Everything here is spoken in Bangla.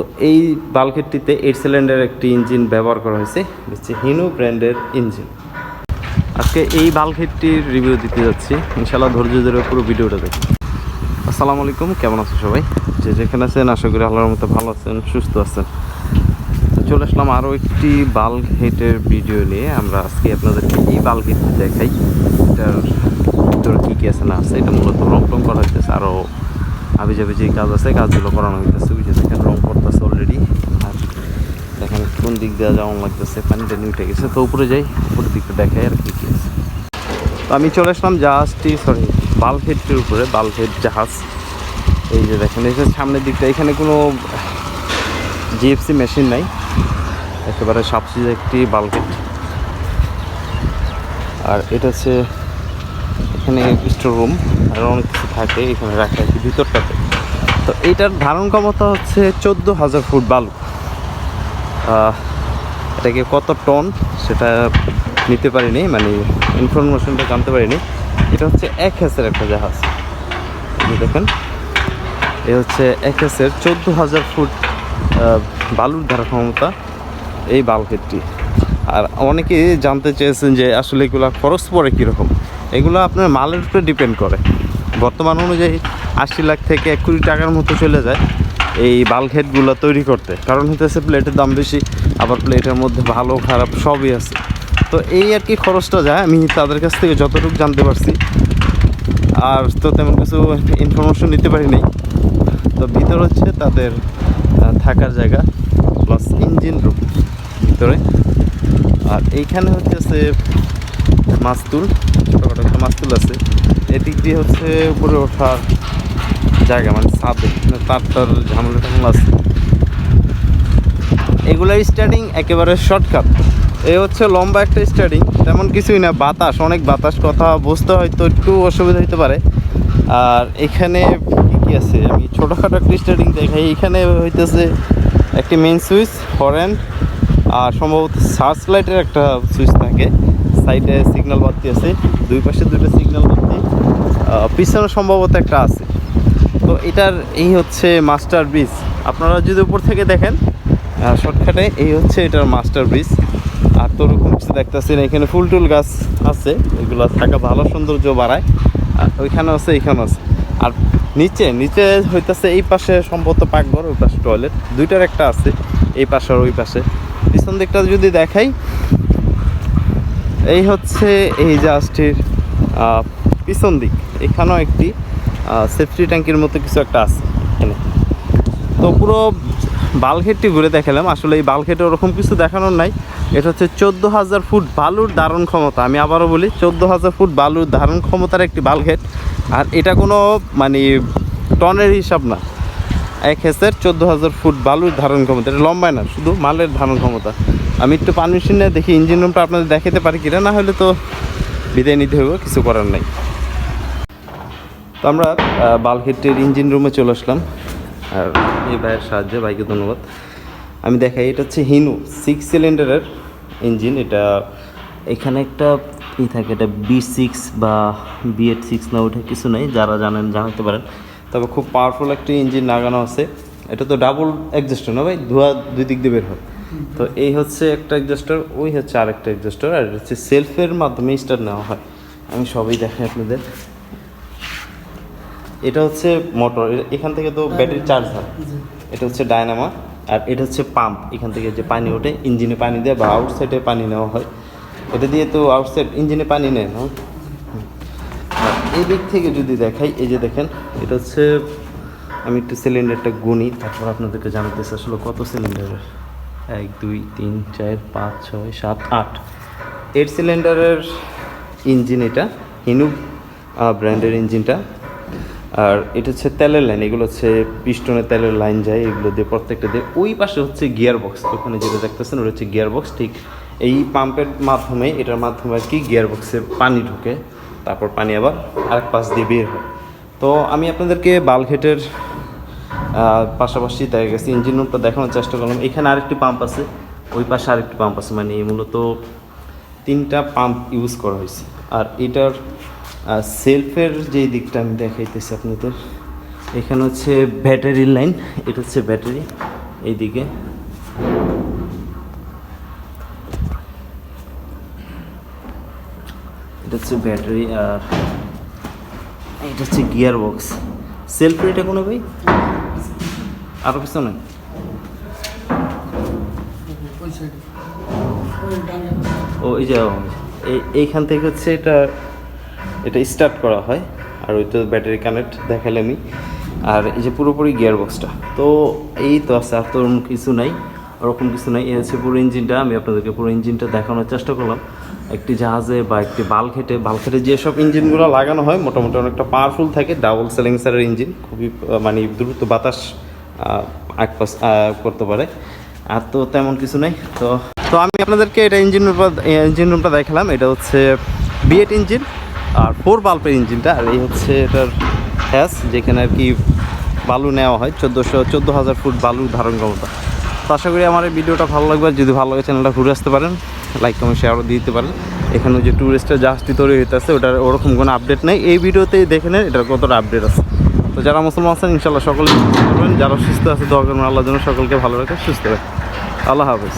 তো এই বালকেটটিতে এইট সিলিন্ডার একটি ইঞ্জিন ব্যবহার করা হয়েছে হচ্ছে হিনু ব্র্যান্ডের ইঞ্জিন। আজকে এই বালকেটটির রিভিউ দিতে যাচ্ছি। ইনশাল্লাহ ধৈর্য ধরে পুরো ভিডিওটা দেখুন। আসসালামু আলাইকুম, কেমন আছো সবাই? যে যেখানে আছেন, আশা করি আল্লাহর মতো ভালো আছেন, সুস্থ আছেন। তো চলে আসলাম আরও একটি বাল্ক হেটের ভিডিও নিয়ে। আমরা আজকে আপনাদেরকে এই বাল্ক হেটটি দেখাই। এটার ভিতরে কী কী আছে না আছে, এটা মূলত রং টং করা হইতেছে। আরও আবি যাবি যে কাজ আছে, কাজগুলো করানো হইতেছে। যে দেখেন রং অলরেডি আর দেখেন কোন দিক দিয়ে যাওয়া লাগতেছে, পানিটা নিয়ে উঠে গেছে। তো উপরে যাই, উপরের দিকটা দেখাই আর কী কী আছে। তো আমি চলে আসলাম জাহাজটি সরি বাল্কহেডটির উপরে বাল্কহেড জাহাজ। এই যে দেখেন, এই যে সামনের দিকটা, এখানে কোনো জিএফসি মেশিন নাই, একেবারে সাবসিজ একটি বাল্কহেড আর এটা হচ্ছে এখানে স্টোর রুম আর অনেক কিছু থাকে, এখানে রাখা আছে, ভিতরটাতে। তো এইটার ধারণ ক্ষমতা হচ্ছে চোদ্দ হাজার ফুট বালু। এটাকে কত টন সেটা নিতে পারিনি মানে ইনফরমেশনটা জানতে পারিনি। এটা হচ্ছে এক হেসের একটা জাহাজ। দেখেন, এ হচ্ছে এক হেসের চোদ্দ হাজার ফুট বালুর ধারা ক্ষমতা এই বালকেটটি আর অনেকে জানতে চেয়েছেন যে আসলে এগুলো খরচ কীরকম। এগুলো আপনার মালের উপরে ডিপেন্ড করে। বর্তমান অনুযায়ী আশি লাখ থেকে এক কোটি টাকার মতো চলে যায় এই বাল্কহেডগুলো তৈরি করতে। কারণ হইতেছে প্লেটের দাম বেশি, আবার প্লেটের মধ্যে ভালো, খারাপ সবই আছে। তো এই আর কি খরচটা যায়, আমি তাদের কাছ থেকে যতটুকু জানতে পারছি। আর তো তেমন কিছু ইনফরমেশন নিতে পারি নাই। তো ভিতর হচ্ছে তাদের থাকার জায়গা প্লাস ইঞ্জিন রুম ভিতরে। আর এইখানে হচ্ছে মাস্তুল ছোটোখাটো একটা মাস্তুল আছে। এদিক দিয়ে হচ্ছে উপরে ওঠার জায়গা মানে ছাদে তার তার ঝামেলা টামেলা আছে। এগুলার স্টার্টিং একেবারে শর্টকাট এ হচ্ছে লম্বা একটা স্টার্টিং তেমন কিছুই না, বাতাস, অনেক বাতাস, কথা বুঝতে হয়তো একটু অসুবিধা হতে পারে। আর এখানে কী কী আছে? আমি ছোটোখাটো একটা স্টার্টিং দেখাই। এখানে হইতেছে একটি মেন সুইচ হরেন আর সম্ভবত সার্চ লাইটের একটা সুইচ থাকে। সাইডে সিগন্যাল বাতি আছে, দুই পাশে দুইটা সিগন্যাল বাতি পিছনে সম্ভবত একটা আছে। তো এটার এই হচ্ছে মাস্টার ব্রিজ আপনারা যদি উপর থেকে দেখেন শর্টকাটে এই হচ্ছে এটার মাস্টার ব্রিজ আর তো ওরকম কিছু দেখতেছি না, এখানে ফুল টুল গাছ আছে, এগুলো থাকা ভালো সৌন্দর্য বাড়ায়। আর ওইখানে আছে এইখানে আছে। আর নিচে নিচে হইতাছে এই পাশে সম্ভবত পাকঘর, ওই পাশে টয়লেট দুইটার একটা আছে, এই পাশে আর ওই পাশে। পিছন দিকটা যদি দেখাই এই হচ্ছে এই জাহাজটির পিছন দিক। এখানেও একটি সেফটি ট্যাঙ্কির মতো কিছু একটা আছে এখানে। তো পুরো বালঘেটটি ঘুরে দেখালাম। আসলে এই বালঘেটে ওরকম কিছু দেখানোর নাই। এটা হচ্ছে চোদ্দ হাজার ফুট বালুর ধারণ ক্ষমতা। আমি আবারও বলি, চোদ্দ হাজার ফুট বালুর ধারণ ক্ষমতার একটি বালঘেট আর এটা কোনো মানে টনের হিসাব না। এক হেসের চোদ্দ হাজার ফুট বালুর ধারণ ক্ষমতা। এটা লম্বায় না, শুধু মালের ধারণ ক্ষমতা। আমি একটু পারমিশন নিয়ে দেখি ইঞ্জিন রুমটা আপনাদের দেখাতে পারি কিনা, না হলে তো বিদায় নিতে হবে কিছু করার নাই। তো আমরা বালহেটের ইঞ্জিন রুমে চলে আসলাম। আর এই ভাইয়ের সাহায্যে, ভাইকে ধন্যবাদ। আমি দেখাই, এটা হচ্ছে হিনু সিক্স সিলিন্ডারের ইঞ্জিন এটা এখানে একটা ই থাকে, এটা বি সিক্স বা বি এইট সিক্স না ওঠে কিছু নেই, যারা জানেন জানাতে পারেন। তবে খুব পাওয়ারফুল একটি ইঞ্জিন লাগানো আছে। এটা তো ডাবল এক্সস্টার না ভাই? ধোয়া দুই দিক দিয়ে বের হয়। তো এই হচ্ছে একটা এক্সস্টার ওই হচ্ছে আরেকটা এক্সস্টার আর এটা হচ্ছে সেলফের মাধ্যমে স্টার্ট নেওয়া হয়। আমি সবই দেখাই আপনাদের। এটা হচ্ছে মোটর এখান থেকে তো ব্যাটারি চার্জ হয়। এটা হচ্ছে ডায়নামা আর এটা হচ্ছে পাম্প এখান থেকে যে পানি ওঠে ইঞ্জিনে পানি দেয় বা আউটসাইডে পানি নেওয়া হয়। এটা দিয়ে তো আউটসাইড ইঞ্জিনে পানি নেয় না? আর এই দিক থেকে যদি দেখাই, এই যে দেখেন, এটা হচ্ছে, আমি একটু সিলিন্ডারটা গুনি, তারপর আপনাদেরকে জানাতেছি আসলে কত সিলিন্ডারের এক, দুই, তিন, চার, পাঁচ, ছয়, সাত, আট। এইট সিলিন্ডারের ইঞ্জিন এটা, হিনু ব্র্যান্ডের ইঞ্জিনটা আর এটা হচ্ছে তেলের লাইন এগুলো হচ্ছে পিস্টনের তেলের লাইন যায়, এগুলো দিয়ে প্রত্যেকটা দিয়ে। ওই পাশে হচ্ছে গিয়ার বক্স ওখানে যেটা দেখতেছেন, ওটা হচ্ছে গিয়ার বক্স ঠিক এই পাম্পের মাধ্যমে, এটার মাধ্যমে আর কি গিয়ার বক্সে পানি ঢুকে। তারপর পানি আবার আরেক পাশ দিয়ে বের হয়। তো আমি আপনাদেরকে বালঘেটের পাশাপাশি দেখা গেছে ইঞ্জিন রুমটা দেখানোর চেষ্টা করলাম। এখানে আরেকটি পাম্প আছে, ওই পাশে আরেকটি পাম্প আছে। মানে মূলত তিনটা পাম্প ইউজ করা হয়েছে। আর এটার সেলফের যে দিকটা আমি দেখাইতেছি আপনাদের, এখানে হচ্ছে ব্যাটারি লাইন এটা হচ্ছে ব্যাটারি এইদিকে। এটা হচ্ছে ব্যাটারি আর এটা হচ্ছে গিয়ার বক্স সেলফ এটা কোনো ভাই? আরও ডানে ও, এই যে, এই- এইখান থেকে হচ্ছে এটা এটা স্টার্ট করা হয়, আর ওই তো ব্যাটারি কানেক্ট দেখালে আমি। আর এই যে পুরোপুরি গিয়ার বক্সটা তো এই তো আছে, আর তো কিছু নাই ওরকম কিছু নাই। এই হচ্ছে পুরো ইঞ্জিনটা আমি আপনাদেরকে পুরো ইঞ্জিনটা দেখানোর চেষ্টা করলাম। একটি জাহাজে বা একটি বালখেটে বালখেটে যেসব ইঞ্জিনগুলো লাগানো হয়, মোটামুটি অনেকটা পাওয়ারফুল থাকে ডাবল সেলেন্সারের ইঞ্জিন, খুবই মানে দ্রুত বাতাস করতে পারে। আর তো তেমন কিছু নেই। তো তো আমি আপনাদেরকে এটা ইঞ্জিন ইঞ্জিন রুমটা দেখালাম। এটা হচ্ছে বিএট ইঞ্জিন আর ফোর বাল্বের ইঞ্জিনটা। আর এই হচ্ছে এটার হ্যাস, যেখানে আর কি বালু নেওয়া হয়। চোদ্দোশো, চোদ্দ হাজার ফুট বালু ধারণ ক্ষমতা। তো আশা করি আমার এই ভিডিওটা ভালো লাগবে। যদি ভালো লাগে চ্যানেলটা ঘুরে আসতে পারেন লাইক কমেন্ট শেয়ারও দিয়ে দিতে পারেন। এখানে যে ট্যুরিস্টের জাহাজটি তৈরি হইতেছে, ওটার ওরকম কোনো আপডেট নেই। এই ভিডিওতেই দেখে নেন এটার কতটা আপডেট আছে। তো যারা মুসলমান আছেন ইনশাল্লাহ সকলে যারা সুস্থ আছে দরকার করবেন। আল্লাহ যেন সকলকে ভালো রাখে সুস্থ রাখে আল্লাহ হাফেজ।